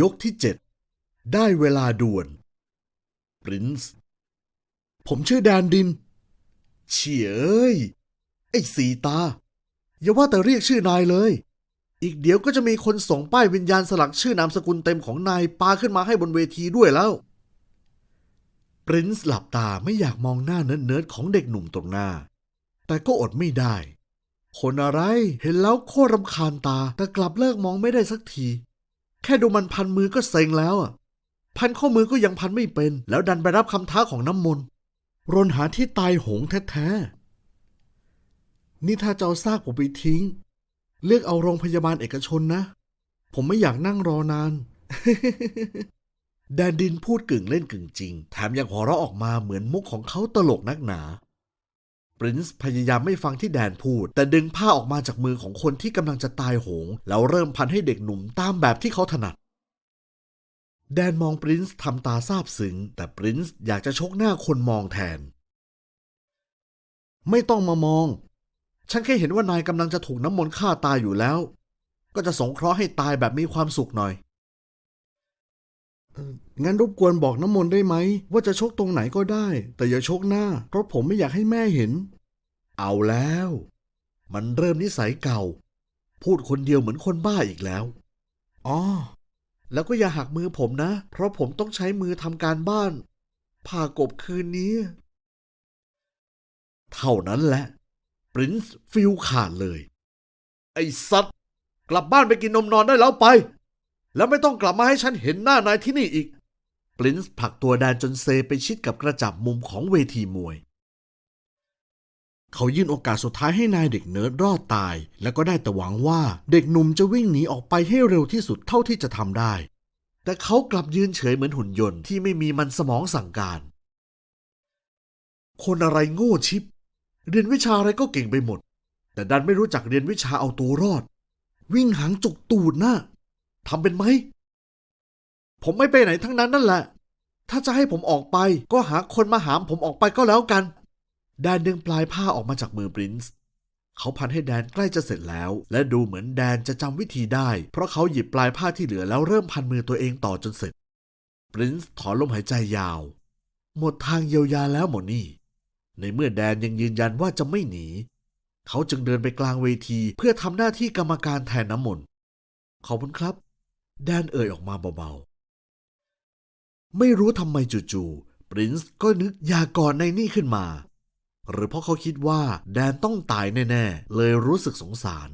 ยกที่เจ็ดได้เวลาด่วนปรินซ์ผมชื่อแดนดิน เฉียเอ้ย ไอ้สีตา อย่าว่าแต่เรียกชื่อนายเลย อีกเดี๋ยวก็จะมีคนส่งป้ายวิญญาณสลักชื่อนามสกุลเต็มของนายปาขึ้นมาให้บนเวทีด้วยแล้ว ปรินซ์หลับตาไม่อยากมองหน้าเนิร์ดๆของเด็กหนุ่มตรงหน้า แต่ก็อดไม่ได้คนอะไรเห็นแล้วโคตรรำคาญตาแต่กลับเลิกมองไม่ได้สักที ค่ดูมันพันมือก็เซ็งแล้วอะ พันข้อมือก็ยังพันไม่เป็น แล้วดันไปรับคำท้าของน้ำมนต์รนหาที่ตายโหงแท้ๆ นี่ถ้าจะเอาซากผมไปทิ้ง เลือกเอาโรงพยาบาลเอกชนนะ ผมไม่อยากนั่งรอนาน แดนดินพูดกึ่งเล่นกึ่งจริง แถมยังหัวเราะออกมาเหมือนมุกของเขาตลกนักหนา ปรินซ์พยายามไม่ฟังที่แดนพูด แต่ดึงผ้าออกมาจากมือของคนที่กำลังจะตายโหง แล้วเริ่มพันให้เด็กหนุ่มตามแบบที่เขาถนัด แดนมองปรินซ์ทำตาซาบซึ้งแต่ปรินซ์อยากจะชกหน้าคนมองแทน ไม่ต้องมามอง ฉันแค่เห็นว่านายกำลังจะถูกน้ำมนต์ฆ่าตายอยู่แล้ว ก็จะสงเคราะห์ให้ตายแบบมีความสุขหน่อย งั้นรบกวนบอกน้ำมนต์ได้ไหม ว่าจะชกตรงไหนก็ได้ แต่อย่าชกหน้า เพราะผมไม่อยากให้แม่เห็น เอาแล้ว มันเริ่มนิสัยเก่า พูดคนเดียวเหมือนคนบ้าอีกแล้วอ๋อแล้วก็อย่าหักมือผมนะ เพราะผมต้องใช้มือทำการบ้านผ่ากบคืนนี้ เท่านั้นแหละ ปรินซ์ฟิลขาดเลย ไอ้สัตว์ กลับบ้านไปกินนมนอนได้แล้วไป แล้วไม่ต้องกลับมาให้ฉันเห็นหน้านายที่นี่อีกปรินซ์ผลักตัวแดนจนเซไปชิดกับกระจับมุมของเวทีมวย เขายื่นโอกาสสุดท้ายให้นายเด็กเนิร์ดรอดตาย แล้วก็ได้แต่หวังว่าเด็กหนุ่มจะวิ่งหนีออกไปให้เร็วที่สุดเท่าที่จะทำได้ แต่เขากลับยืนเฉยเหมือนหุ่นยนต์ที่ไม่มีมันสมองสั่งการ คนอะไรโง่ชิบ เรียนวิชาอะไรก็เก่งไปหมด แต่ดันไม่รู้จักเรียนวิชาเอาตัวรอด วิ่งหางจุกตูดนะ ทำเป็นไหม ผมไม่ไปไหนทั้งนั้นนั่นแหละ ถ้าจะให้ผมออกไปก็หาคนมาหามผมออกไปก็แล้วกัน แดนดึงปลายผ้าออกมาจากมือปรินซ์เขาพันให้แดนใกล้จะเสร็จแล้ว และดูเหมือนแดนจะจำวิธีได้ เพราะเขาหยิบปลายผ้าที่เหลือแล้วเริ่มพันมือตัวเองต่อจนเสร็จ ปรินซ์ถอนลมหายใจยาว หมดทางเยียวยาแล้วหมดนี่ ในเมื่อแดนยังยืนยันว่าจะไม่หนี เขาจึงเดินไปกลางเวทีเพื่อทำหน้าที่กรรมการแทนน้ำมนต์ขอบคุณครับ แดนเอ่ยออกมาเบาๆ ไม่รู้ทำไมจู่ๆปรินซ์ก็นึกยากกอดในนี่ขึ้นมา หรือเพราะเขาคิดว่าแดนต้องตายแน่ๆ เลยรู้สึกสงสาร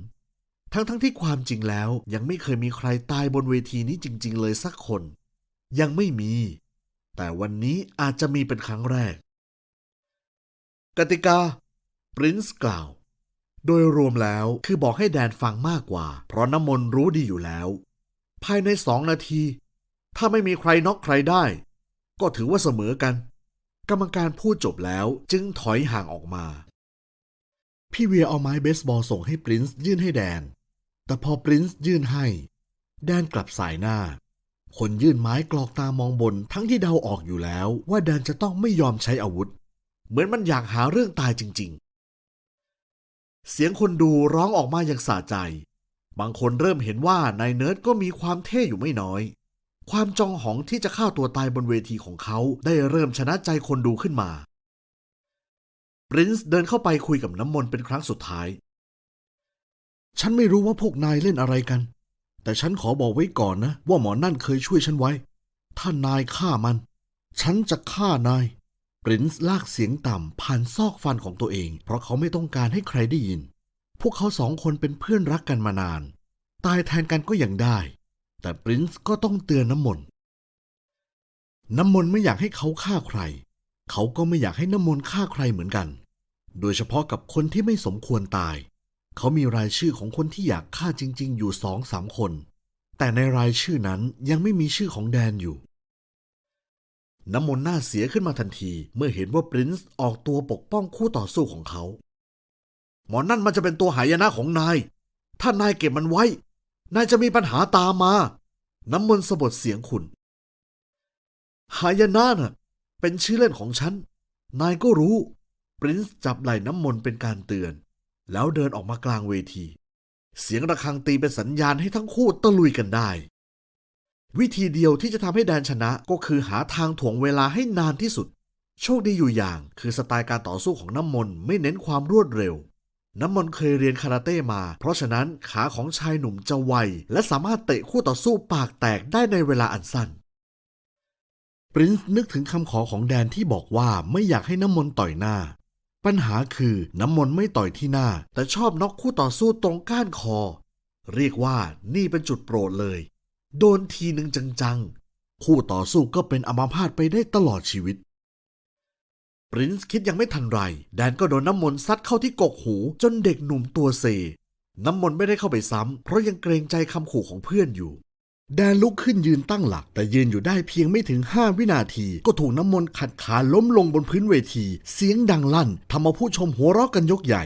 ทั้งๆที่ความจริงแล้วยังไม่เคยมีใครตายบนเวทีนี้จริง ๆ เลยสักคน ยังไม่มี แต่วันนี้อาจจะมีเป็นครั้งแรก กติกาปรินซ์กล่าวโดยรวมแล้วคือบอกให้แดนฟังมากกว่า เพราะน้ำมนต์รู้ดีอยู่แล้ว ภายในสองนาที ถ้าไม่มีใครน็อกใครได้ ก็ถือว่าเสมอกัน กรรมการพูดจบแล้วจึงถอยห่างออกมา พี่เวียเอาไม้เบสบอลส่งให้ปรินซ์ยื่นให้แดน แต่พอปรินซ์ยื่นให้ แดนกลับสายหน้า คนยื่นไม้กรอกตามองบนทั้งที่เดาออกอยู่แล้ว ว่าแดนจะต้องไม่ยอมใช้อาวุธ เหมือนมันอยากหาเรื่องตายจริง ๆ เสียงคนดูร้องออกมาอย่างสะใจ บางคนเริ่มเห็นว่านายเนิร์ดก็มีความเท่อยู่ไม่น้อย ความจองหองที่จะฆ่าตัวตายบนเวทีของเขาได้เริ่มชนะใจคนดูขึ้นมาปรินซ์เดินเข้าไปคุยกับน้ำมนต์เป็นครั้งสุดท้าย ฉันไม่รู้ว่าพวกนายเล่นอะไรกัน แต่ฉันขอบอกไว้ก่อนนะ ว่าหมอนั่นเคยช่วยฉันไว้ ถ้านายฆ่ามัน ฉันจะฆ่านายปรินซ์ลากเสียงต่ำผ่านซอกฟันของตัวเอง เพราะเขาไม่ต้องการให้ใครได้ยิน พวกเขาสองคนเป็นเพื่อนรักกันมานาน ตายแทนกันก็ยังได้ แต่ปรินซ์ก็ต้องเตือนน้ำมนต์น้ำมนต์ไม่อยากให้เขาฆ่าใคร เขาก็ไม่อยากให้น้ำมนต์ฆ่าใครเหมือนกัน โดยเฉพาะกับคนที่ไม่สมควรตาย เขามีรายชื่อของคนที่อยากฆ่าจริง ๆ อยู่สองสามคน แต่ในรายชื่อนั้นยังไม่มีชื่อของแดนอยู่ น้ำมนต์หน้าเสียขึ้นมาทันทีเมื่อเห็นว่าปรินซ์ออกตัวปกป้องคู่ต่อสู้ของเขา หมอนั่นมันจะเป็นตัวหายนะของนาย ถ้านายเก็บมันไว้ นายจะมีปัญหาตามมา น้ำมนต์สะบดเสียงขุนหายนะน่ะ เป็นชื่อเล่นของฉัน นายก็รู้ ปรินซ์จับไหล่น้ำมนต์เป็นการเตือน แล้วเดินออกมากลางเวที เสียงระฆังตีเป็นสัญญาณให้ทั้งคู่ตะลุยกันได้ วิธีเดียวที่จะทำให้แดนชนะก็คือหาทางถ่วงเวลาให้นานที่สุด โชคดีอยู่อย่างคือสไตล์การต่อสู้ของน้ำมนต์ไม่เน้นความรวดเร็ว น้ำมนต์เคยเรียนคาราเต้มา เพราะฉะนั้นขาของชายหนุ่มจะไว และสามารถเตะคู่ต่อสู้ปากแตกได้ในเวลาอันสั้น ปรินซ์นึกถึงคำขอของแดนที่บอกว่าไม่อยากให้น้ำมนต์ต่อยหน้า ปัญหาคือน้ำมนต์ไม่ต่อยที่หน้า แต่ชอบน็อกคู่ต่อสู้ตรงก้านคอ เรียกว่านี่เป็นจุดโปรดเลย โดนทีหนึ่งจังๆ คู่ต่อสู้ก็เป็นอัมพาตไปได้ตลอดชีวิต ปรินซ์คิดยังไม่ทันไร แดนก็โดนน้ำมนต์ซัดเข้าที่กกหูจนเด็กหนุ่มตัวเซ น้ำมนต์ไม่ได้เข้าไปซ้ำ เพราะยังเกรงใจคำขู่ของเพื่อนอยู่ แดนลุกขึ้นยืนตั้งหลัก แต่ยืนอยู่ได้เพียงไม่ถึง 5 วินาที ก็ถูกน้ำมนต์ขัดขาล้มลงบนพื้นเวที เสียงดังลั่นทำเอาผู้ชมหัวเราะกันยกใหญ่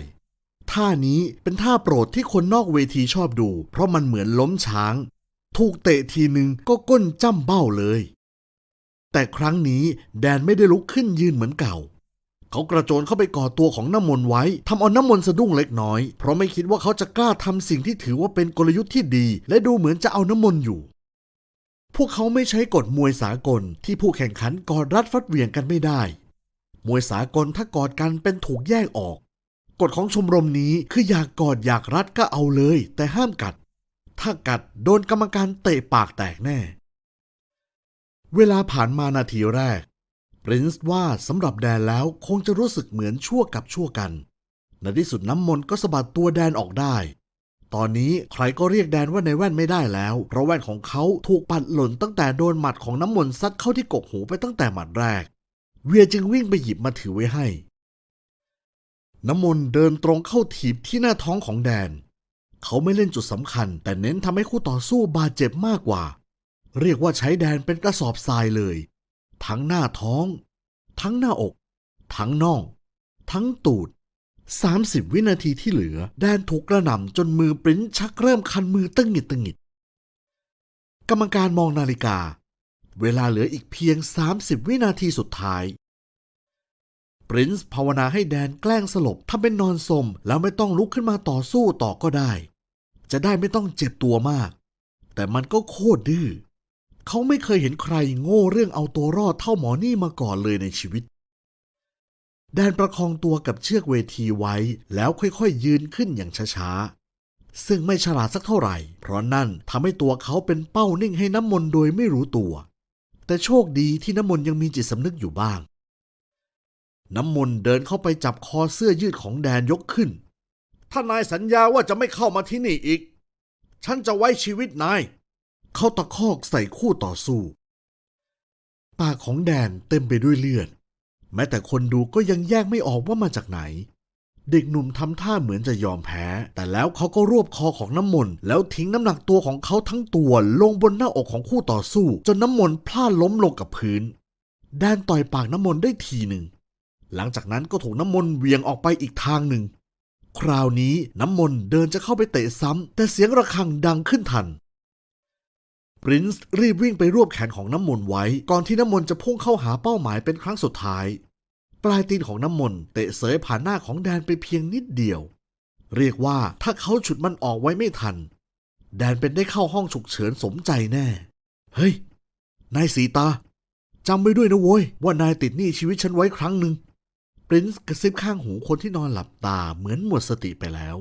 ท่านี้เป็นท่าโปรดที่คนนอกเวทีชอบดู เพราะมันเหมือนล้มช้าง ถูกเตะทีหนึ่งก็ก้นจ้ำเบ้าเลย แต่ครั้งนี้แดนไม่ได้ลุกขึ้นยืนเหมือนเก่า เขากระโจนเข้าไปกอดตัวของน้ำมนต์ไว้ทำเอาน้ำมนต์สะดุ้งเล็กน้อย เพราะไม่คิดว่าเขาจะกล้าทำสิ่งที่ถือว่าเป็นกลยุทธ์ที่ดี และดูเหมือนจะเอาน้ำมนต์อยู่ พวกเขาไม่ใช้กฎมวยสากลที่ผู้แข่งขันกอดรัดฟัดเหวี่ยงกันไม่ได้ มวยสากลถ้ากอดกันเป็นถูกแยกออก กฎของชมรมนี้คืออยากกอดอยากรัดก็เอาเลย แต่ห้ามกัด ถ้ากัดโดนกรรมการเตะปากแตกแน่ เวลาผ่านมานาทีแรก รินซ์ว่าสำหรับแดนแล้วคงจะรู้สึกเหมือนชั่วกับชั่วกัน ในที่สุดน้ำมนต์ก็สะบัดตัวแดนออกได้ ตอนนี้ใครก็เรียกแดนว่าในแว่นไม่ได้แล้ว เพราะแว่นของเขาถูกปัดหล่นตั้งแต่โดนหมัดของน้ำมนต์ซัดเข้าที่กกหูไปตั้งแต่หมัดแรก เวียจึงวิ่งไปหยิบมาถือไว้ให้ น้ำมนต์เดินตรงเข้าถีบที่หน้าท้องของแดน เขาไม่เล่นจุดสำคัญ แต่เน้นทำให้คู่ต่อสู้บาดเจ็บมากกว่า เรียกว่าใช้แดนเป็นกระสอบทรายเลย ทั้งหน้าท้อง ทั้งหน้าอก ทั้งน่อง ทั้งตูด 30 วินาทีที่เหลือ แดนถูกกระหน่ำจนมือปริ้นชักเริ่มคันมือตึงหงิดตึงหงิด กรรมการมองนาฬิกา เวลาเหลืออีกเพียง 30 วินาทีสุดท้ายปรินซ์ภาวนาให้แดนแกล้งสลบทำเป็นนอนสมแล้วไม่ต้องลุกขึ้นมาต่อสู้ต่อก็ได้ จะได้ไม่ต้องเจ็บตัวมาก แต่มันก็โคตรดื้อ เขาไม่เคยเห็นใครโง่เรื่องเอาตัวรอดเท่าหมอนี่มาก่อนเลยในชีวิต แดนประคองตัวกับเชือกเวทีไว้ แล้วค่อยๆยืนขึ้นอย่างช้าๆ ซึ่งไม่ฉลาดสักเท่าไหร่ เพราะนั่นทำให้ตัวเขาเป็นเป้านิ่งให้น้ำมนต์โดยไม่รู้ตัว แต่โชคดีที่น้ำมนต์ยังมีจิตสำนึกอยู่บ้าง น้ำมนต์เดินเข้าไปจับคอเสื้อยืดของแดนยกขึ้น ถ้านายสัญญาว่าจะไม่เข้ามาที่นี่อีก ฉันจะไว้ชีวิตนาย เขาตะคอกใส่คู่ต่อสู้ ปากของแดนเต็มไปด้วยเลือด แม้แต่คนดูก็ยังแยกไม่ออกว่ามาจากไหน เด็กหนุ่มทำท่าเหมือนจะยอมแพ้ แต่แล้วเขาก็รวบคอของน้ำมนต์แล้วทิ้งน้ำหนักตัวของเขาทั้งตัวลงบนหน้าอกของคู่ต่อสู้ จนน้ำมนต์พลาดล้มลงกับพื้น แดนต่อยปากน้ำมนต์ได้ทีหนึ่ง หลังจากนั้นก็ถูกน้ำมนต์เวียงออกไปอีกทางหนึ่งคราวนี้น้ำมนต์เดินจะเข้าไปเตะซ้ำ แต่เสียงระฆังดังขึ้นทัน ปรินซ์รีบวิ่งไปรวบแขนของน้ำมนต์ไว้ ก่อนที่น้ำมนต์จะพุ่งเข้าหาเป้าหมายเป็นครั้งสุดท้าย ปลายตีนของน้ำมนต์เตะเสยผ่านหน้าของแดนไปเพียงนิดเดียว เรียกว่าถ้าเขาฉุดมันออกไว้ไม่ทัน แดนเป็นได้เข้าห้องฉุกเฉินสมใจแน่ เฮ้ย นายสีตาจำไว้ด้วยนะโว้ยว่านายติดหนี้ชีวิตฉันไว้ครั้งหนึ่งปรินซ์กระซิบข้างหูคนที่นอนหลับตาเหมือนหมดสติไปแล้ว